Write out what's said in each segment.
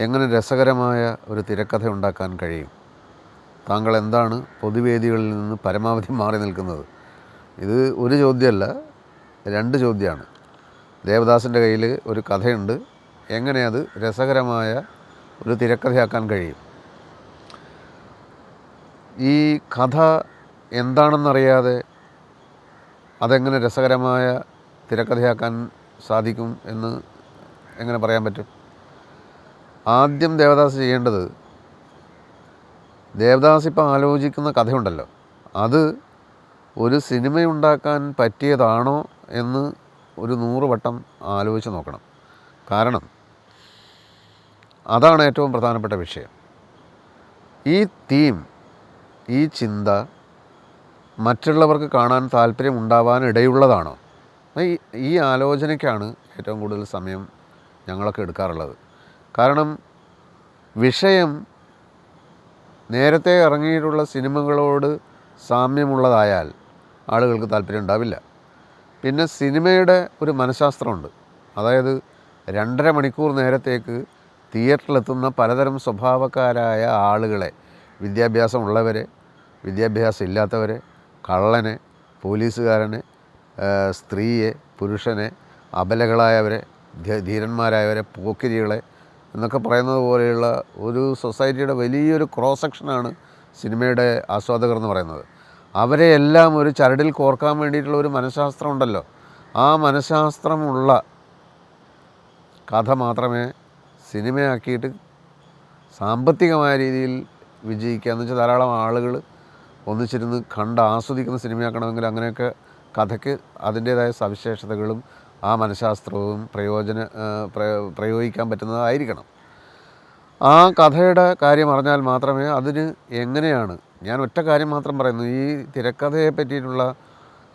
എങ്ങനെ രസകരമായ ഒരു തിരക്കഥ ഉണ്ടാക്കാൻ കഴിയും? താങ്കൾ എന്താണ് പൊതുവേദികളിൽ നിന്ന് പരമാവധി മാറി നിൽക്കുന്നത്? ഇത് ഒരു ചോദ്യമല്ല രണ്ട് ചോദ്യമാണ്. ദേവദാസിന്റെ കയ്യിൽ ഒരു കഥയുണ്ട്. എങ്ങനെ അത് രസകരമായ ഒരു തിരക്കഥയാക്കാൻ കഴിയും? ഈ കഥ എന്താണെന്നറിയാതെ അതെങ്ങനെ രസകരമായ തിരക്കഥയാക്കാൻ സാധിക്കും എന്ന് എങ്ങനെ പറയാൻ പറ്റും? ആദ്യം ദേവദാസ് ചെയ്യേണ്ടത് ദേവദാസ് ഇപ്പം ആലോചിക്കുന്ന കഥയുണ്ടല്ലോ. അത് ഒരു സിനിമയുണ്ടാക്കാൻ പറ്റിയതാണോ എന്ന് ഒരു നൂറ് വട്ടം ആലോചിച്ച് നോക്കണം. കാരണം അതാണ് ഏറ്റവും പ്രധാനപ്പെട്ട വിഷയം. ഈ തീം ഈ ചിന്ത മറ്റുള്ളവർക്ക് കാണാൻ താല്പര്യം ഉണ്ടാവാൻ ഇടയുള്ളതാണോ ഈ ഈ ആലോചനയ്ക്കാണ് ഏറ്റവും കൂടുതൽ സമയം ഞങ്ങളൊക്കെ എടുക്കാറുള്ളത്. കാരണം വിഷയം നേരത്തെ ഇറങ്ങിയിട്ടുള്ള സിനിമകളോട് സാമ്യമുള്ളതായാൽ ആളുകൾക്ക് താല്പര്യം ഉണ്ടാവില്ല. പിന്നെ സിനിമയുടെ ഒരു മനഃശാസ്ത്രമുണ്ട്. അതായത് രണ്ടര മണിക്കൂർ നേരത്തേക്ക് തിയേറ്ററിലെത്തുന്ന പലതരം സ്വഭാവക്കാരായ ആളുകളെ വിദ്യാഭ്യാസമുള്ളവരെ വിദ്യാഭ്യാസം ഇല്ലാത്തവരെ കള്ളനെ പോലീസുകാരനെ സ്ത്രീയെ പുരുഷനെ അബലകളായവരെ ധീരന്മാരായവരെ പോക്കിരികളെ എന്നൊക്കെ പറയുന്നത് പോലെയുള്ള ഒരു സൊസൈറ്റിയുടെ വലിയൊരു ക്രോസ് സെക്ഷനാണ് സിനിമയുടെ ആസ്വാദകർ എന്ന് പറയുന്നത്. അവരെ എല്ലാം ഒരു ചരടിൽ കോർക്കാൻ വേണ്ടിയിട്ടുള്ള ഒരു മനഃശാസ്ത്രം ഉണ്ടല്ലോ. ആ മനഃശാസ്ത്രമുള്ള കഥ മാത്രമേ സിനിമയാക്കിയിട്ട് സാമ്പത്തികമായ രീതിയിൽ വിജയിക്കുക. എന്ന് വെച്ചാൽ ധാരാളം ആളുകൾ ഒന്നിച്ചിരുന്ന് കണ്ട് ആസ്വദിക്കുന്ന സിനിമയാക്കണമെങ്കിൽ അങ്ങനെയൊക്കെ കഥയ്ക്ക് അതിന്റേതായ സവിശേഷതകളും ആ മനഃശാസ്ത്രവും പ്രയോജന പ്രയോഗിക്കാൻ പറ്റുന്നതായിരിക്കണം. ആ കഥയുടെ കാര്യം അറിഞ്ഞാൽ മാത്രമേ അതിന് എങ്ങനെയാണ് ഞാൻ ഒറ്റ കാര്യം മാത്രം പറയുന്നു ഈ തിരക്കഥയെ പറ്റിയിട്ടുള്ള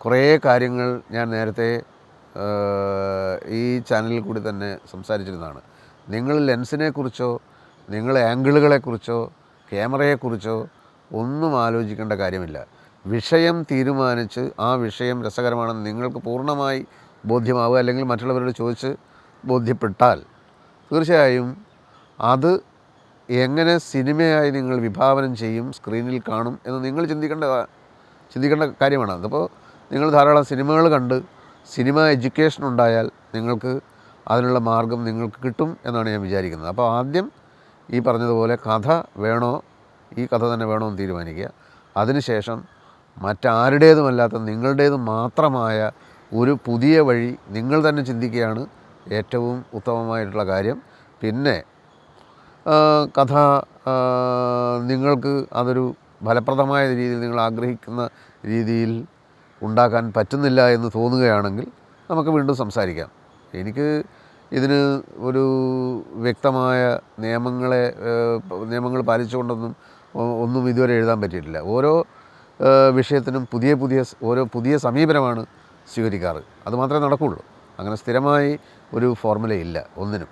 കുറേ കാര്യങ്ങൾ ഞാൻ നേരത്തെ ഈ ചാനലിൽ കൂടി തന്നെ സംസാരിച്ചിരുന്നതാണ്. നിങ്ങൾ ലെൻസിനെക്കുറിച്ചോ നിങ്ങൾ ആംഗിളുകളെക്കുറിച്ചോ ക്യാമറയെക്കുറിച്ചോ ഒന്നും ആലോചിക്കേണ്ട കാര്യമില്ല. വിഷയം തീരുമാനിച്ച് ആ വിഷയം രസകരമാണെന്ന് നിങ്ങൾക്ക് പൂർണമായി ബോധ്യമാവുക അല്ലെങ്കിൽ മറ്റുള്ളവരോട് ചോദിച്ച് ബോധ്യപ്പെട്ടാൽ തീർച്ചയായും അത് എങ്ങനെ സിനിമയായി നിങ്ങൾ വിഭാവനം ചെയ്യും സ്ക്രീനിൽ കാണും എന്ന് നിങ്ങൾ ചിന്തിക്കേണ്ട ചിന്തിക്കേണ്ട കാര്യമാണ്. അതിപ്പോൾ നിങ്ങൾ ധാരാളം സിനിമകൾ കണ്ട് സിനിമ എഡ്യൂക്കേഷൻ ഉണ്ടായാൽ നിങ്ങൾക്ക് അതിനുള്ള മാർഗം നിങ്ങൾക്ക് കിട്ടും എന്നാണ് ഞാൻ വിചാരിക്കുന്നത്. അപ്പോൾ ആദ്യം ഈ പറഞ്ഞതുപോലെ കഥ വേണോ? ഈ കഥ തന്നെ വേണോ എന്ന് തീരുമാനിക്കുക. അതിനുശേഷം മറ്റാരുടേതുമല്ലാത്ത നിങ്ങളുടേത് മാത്രമായ ഒരു പുതിയ വഴി നിങ്ങൾ തന്നെ ചിന്തിക്കുകയാണ് ഏറ്റവും ഉത്തമമായിട്ടുള്ള കാര്യം. പിന്നെ കഥ നിങ്ങൾക്ക് അതൊരു ഫലപ്രദമായ രീതിയിൽ നിങ്ങൾ ആഗ്രഹിക്കുന്ന രീതിയിൽ ഉണ്ടാക്കാൻ പറ്റുന്നില്ല എന്ന് തോന്നുകയാണെങ്കിൽ നമുക്ക് വീണ്ടും സംസാരിക്കാം. എനിക്ക് ഇതിന് ഒരു വ്യക്തമായ നിയമങ്ങളെ നിയമങ്ങൾ പാലിച്ചുകൊണ്ടൊന്നും ഒന്നും ഇതുവരെ എഴുതാൻ പറ്റിയിട്ടില്ല. ഓരോ വിഷയത്തിനും പുതിയ പുതിയ ഓരോ പുതിയ സമീപനമാണ് സ്വീകരിക്കാറ്. അതുമാത്രമേ നടക്കുകയുള്ളൂ അങ്ങനെ സ്ഥിരമായി ഒരു ഫോർമുലയില്ല ഒന്നിനും.